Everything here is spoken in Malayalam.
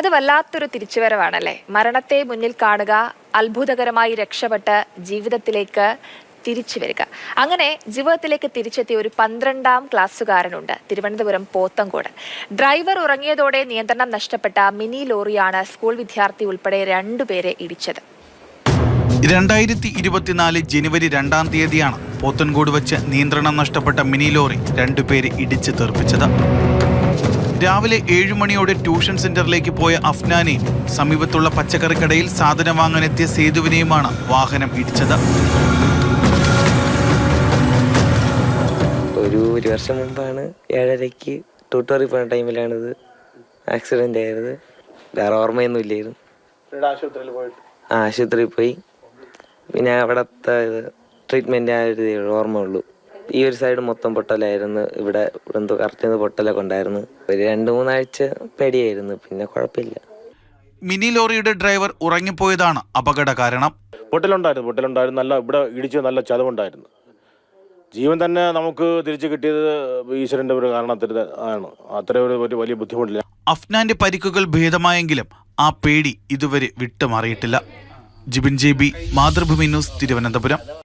അത് വല്ലാത്തൊരു തിരിച്ചുവരവാണല്ലേ? മരണത്തെ മുന്നിൽ കാണുക അത്ഭുതകരമായി രക്ഷപ്പെട്ട് ജീവിതത്തിലേക്ക് തിരിച്ചു വരിക അങ്ങനെ ജീവിതത്തിലേക്ക് തിരിച്ചെത്തിയ ഒരു പന്ത്രണ്ടാം ക്ലാസ്സുകാരനുണ്ട് തിരുവനന്തപുരം പോത്തങ്കോട്. ഡ്രൈവർ ഉറങ്ങിയതോടെ നിയന്ത്രണം നഷ്ടപ്പെട്ട മിനി ലോറിയാണ് സ്കൂൾ വിദ്യാർത്ഥി ഉൾപ്പെടെ രണ്ടുപേരെ ഇടിച്ചത്. രണ്ടായിരത്തി ഇരുപത്തിനാല് ജനുവരി രണ്ടാം തീയതിയാണ് പോത്തൻകോട് വെച്ച് നിയന്ത്രണം നഷ്ടപ്പെട്ട മിനി ലോറി രണ്ടുപേരെ ഇടിച്ചു തെറിപ്പിച്ചത്. രാവിലെ ഏഴു മണിയോടെ ട്യൂഷൻ സെന്ററിലേക്ക് പോയ അഫ്നാനെ സമീപത്തുള്ള പച്ചക്കറിക്കടയിൽ സാധനം വാങ്ങാനെത്തിയ സേതുവിനെയുമാണ് വാഹനം ഇടിച്ചത്. ഒരു ഒരു വർഷം മുമ്പാണ് ഏഴരയ്ക്ക് ട്യൂട്ടോറിൽ പോയ ടൈമിലാണിത് ആക്സിഡന്റ് ആയത്. വേറെ ഓർമ്മയൊന്നും ഇല്ലായിരുന്നു. പോയിട്ട്. ആശുപത്രിയിൽ പോയി. പിന്നെ അവിടത്തെ ട്രീറ്റ്മെന്റ് ട്രീറ്റ്മെന്റ് ആ ഒരു ഓർമ്മ ഉള്ളൂ ഈ ഒരു സൈഡ് മൊത്തം പൊട്ടലായിരുന്നു. ഇവിടെ എന്തോ കറക്റ്റ് പൊട്ടലൊക്കെ ഉണ്ടായിരുന്നു. ഒരു രണ്ട് മൂന്നാഴ്ച പേടിയായിരുന്നു. പിന്നെ കുഴപ്പമില്ല. മിനി ലോറിയുടെ ഡ്രൈവർ ഉറങ്ങിപ്പോയതാണ് അപകട കാരണം. പൊട്ടലുണ്ടായിരുന്നു പൊട്ടലുണ്ടായിരുന്നു. നല്ല ഇവിടെ ഇടിച്ച് നല്ല ചതവുണ്ടായിരുന്നു. ജീവൻ തന്നെ നമുക്ക് തിരിച്ചു കിട്ടിയത് ഈശ്വരന്റെ ഒരു കാരണത്തിൽ ആണ്. അത്ര ഒരു ഒരു വലിയ ബുദ്ധിമുട്ടില്ല. അഫ്നാന്റെ പരിക്കുകൾ ഭേദമായെങ്കിലും ആ പേടി ഇതുവരെ വിട്ടുമാറിയിട്ടില്ല. Jibin J B Mathrubhumi news Thiruvananthapuram.